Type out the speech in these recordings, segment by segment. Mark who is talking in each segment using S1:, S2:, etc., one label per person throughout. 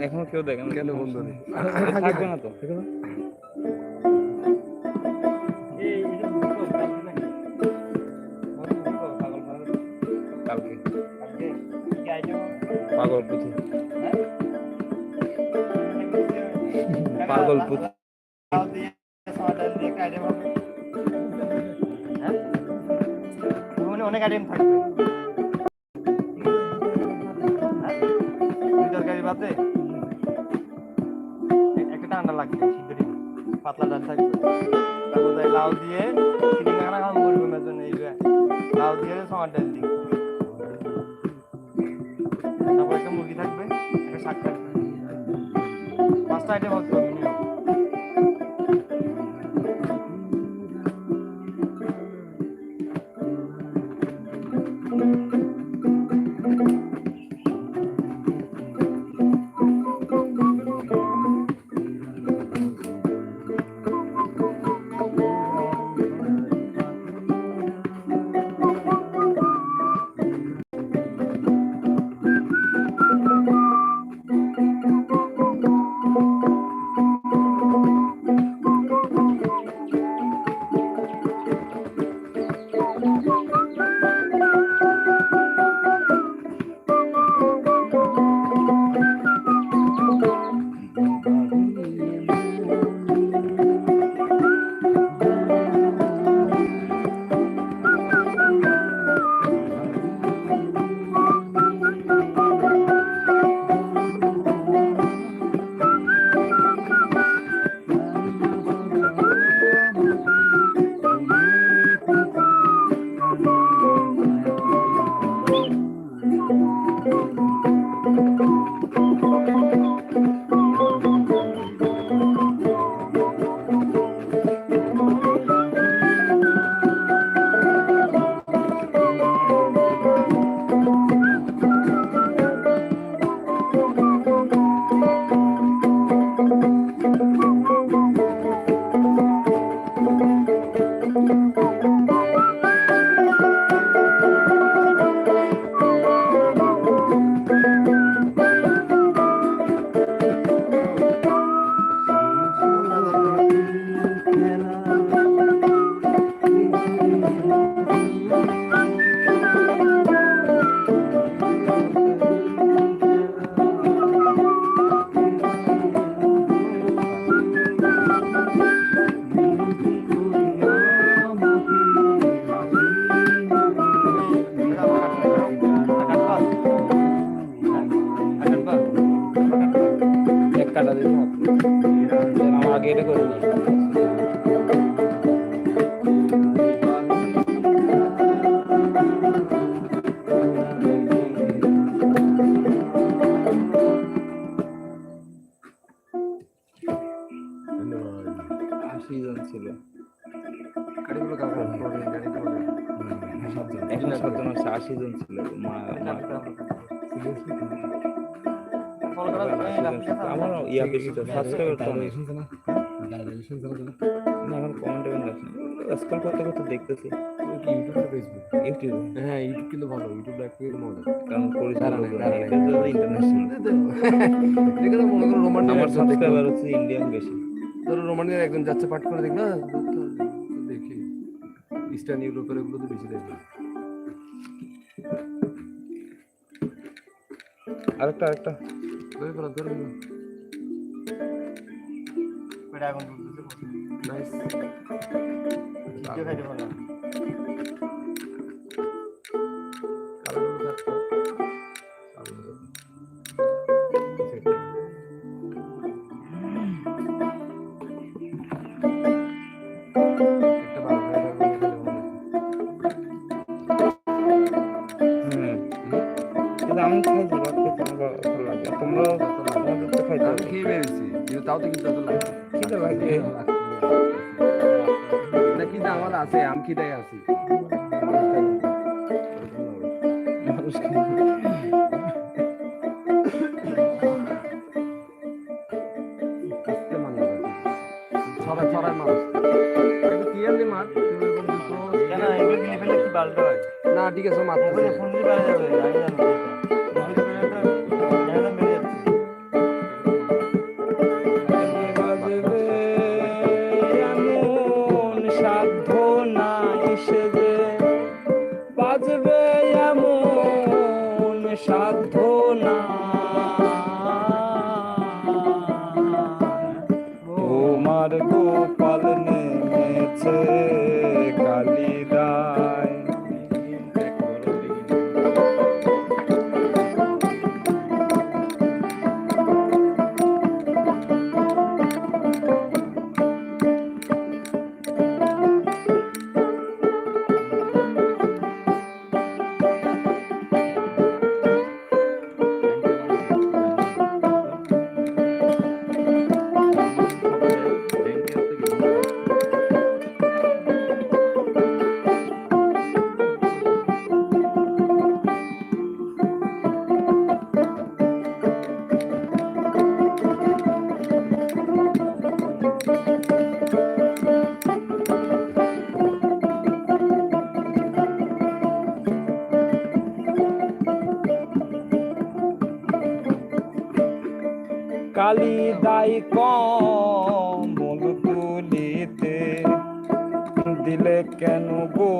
S1: এখনও কেউ দেখেন
S2: কেন বন্ধু
S1: থাকবে না তো? পাগল পুঁথি। পাগল পুঁথি।
S3: অনেক আইটেম থাকবে। তরকারি একটা ঠান্ডা লাগবে সিদ্ধ পাতলা ডাল থাকবে। তারপর লাউ দিয়ে চিনি খানা খাওয়া করবে মেজন এই লাউ দিয়ে সমার ডাল দিই। তারপর একটা মুরগি থাকবে, একটা শাক থাকবে। পাঁচটা আইটেম হচ্ছে
S1: আশি জন ছিল।
S2: গাড়িগুলো কাউকে গাড়িগুলো
S1: এখন সাতজন আছে আশি জন ছিল। মা মা- আমার ইয়া বেশি তো সাবস্ক্রাইবার তো অনেক না? এখন কমেন্ট এভেন্ট আছে স্ক্রল করতে করতে দেখতেছি। ইউটিউবে
S2: হ্যাঁ ইউটিউব কিন্তু ভালো ইউটিউব এক মজা
S1: কারণ। ইন্টারন্যাশনাল
S2: মনে করো
S1: আমার সাবস্ক্রাইবার হচ্ছে ইন্ডিয়ান বেশি।
S2: ধরো রোমানিয়ার একজন যাচ্ছে পাঠ করে দেখবে না দেখি। ইস্টার্ন ইউরোপের এগুলো তো বেশি দেখবে
S1: আরেকটা আরেকটা।
S2: ধরে ফেলা ধরে ফেলা। নাইস
S1: কিন্তু আমি খাইছি ভাত খেতে ভালো লাগে তোমরা তোমাদের তো খাইতে
S2: আমি
S1: হবে
S2: খেয়ে বেরিয়েছি কিন্তু তাও তো কিন্তু
S1: খিদে লাগে।
S2: না কিন্তু আমার আছে আম খিদাই আছি। ছড়াই ছড়াই মাছ
S3: কেন এগুলো কি বাল্টো হয়?
S2: না ঠিক আছে মাছ
S1: দিলে কেন গো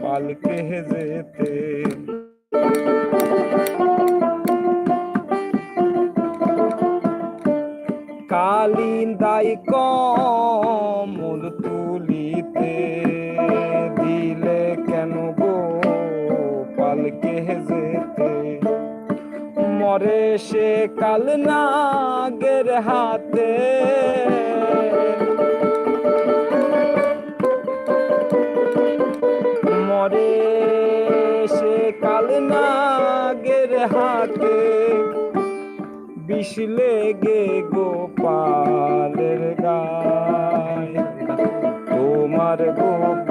S1: পালকে যেতে? কালিদাই কমল তুলিতে দিলে কেন গো পালকে যেতে? মরে সে কাল নাগের হাতে মরে সে কাল নাগের হাতে। বিষ লেগে গোপালের গায়। তোমার গোপাল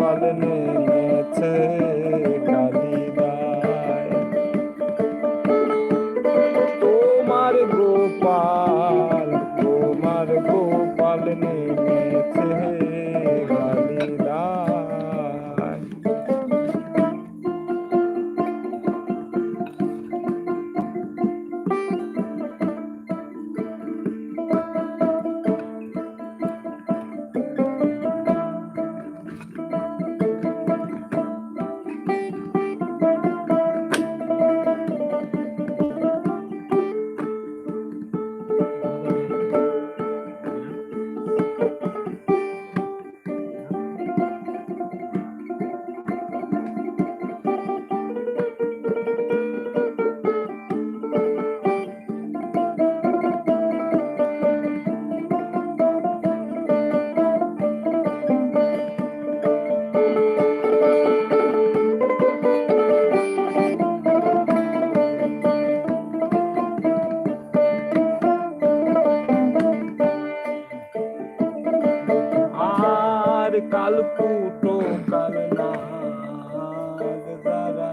S1: আর কাল পুটো কাল নাগ দ্বারা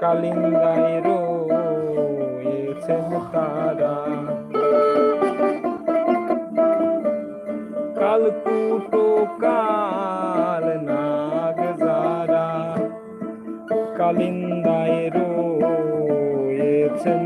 S1: কালিন্দায় রয়েছেন তারা। কাল পুটো কাল নাগ যারা। কালিন্দায় রয়েছেন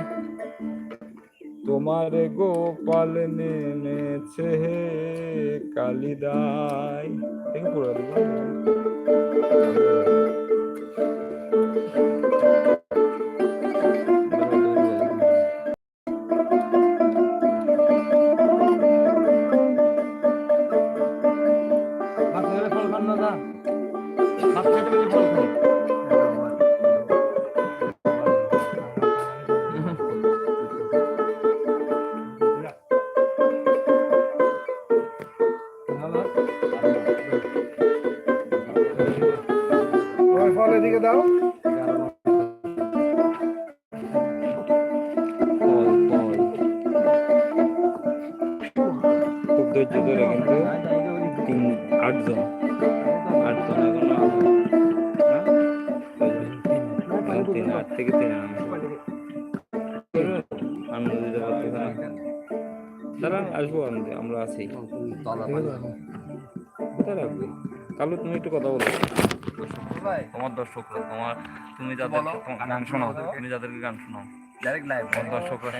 S1: তোমার গোপাল নেমেছে কালিদায় কালিদাই।
S2: ফল এদিকে দাও
S1: খুব তিন আটজন হ্যাঁ? থেকে আনন্দ দিতে পারতেছে না আসব আনন্দে আমরা আছি কোথায় রাখবি? কালু তুমি একটু কথা বলো। তোমার দর্শকরা তোমার তুমি যাদের গান শোনাও তুমি যাদেরকে গান শোনাও
S2: ডাইরেক্ট লাইভ
S1: দর্শকরা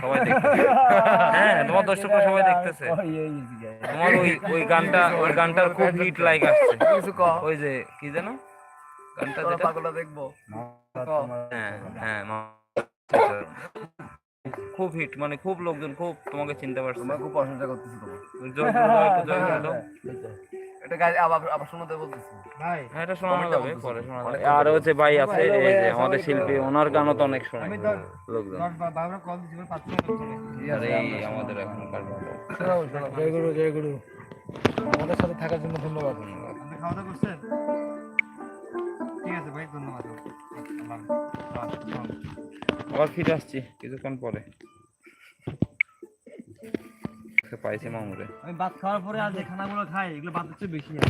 S1: সবাই দেখতেছে। হ্যাঁ তোমার দর্শকরা সবাই দেখতেছে। তোমার ওই ওই গানটা ওই গানটার খুব হিট লাইক আসছে।
S2: কিছু
S1: ওই যে কি জানো গানটা যেটা?
S2: পাগলা দেখব।
S1: হ্যাঁ হ্যাঁ খুব হিট মানে খুব লোকজন খুব তোমাকে চিনতে পারছে।
S2: খুব প্রশংসা করতেছি তোমার। এটা গাই আবার আবার শোনাতে বলতেছি।
S3: ভাই
S1: হ্যাঁ এটা শোনানো
S2: কমেন্টে
S1: যাবে পরে শোনানো যাবে। আর হচ্ছে ভাই আছে এই যে আমাদের শিল্পী ওনার গানও তো অনেক
S3: আমি কল পাঁচ মিনিট
S1: আমাদের এখনকার
S4: জয় গুরু জয় গুরু। আমাদের সাথে থাকার জন্য ধন্যবাদ।
S3: আপনি খাওয়া দাওয়া করছেন? ঠিক আছে ভাই ধন্যবাদ।
S1: আবার ফিরে আসছি কিছুক্ষণ পরে। পাইছি মামুরে।
S3: আমি ভাত খাওয়ার পরে আর যে খানাগুলো খাই এগুলো ভাত হচ্ছে বেশি।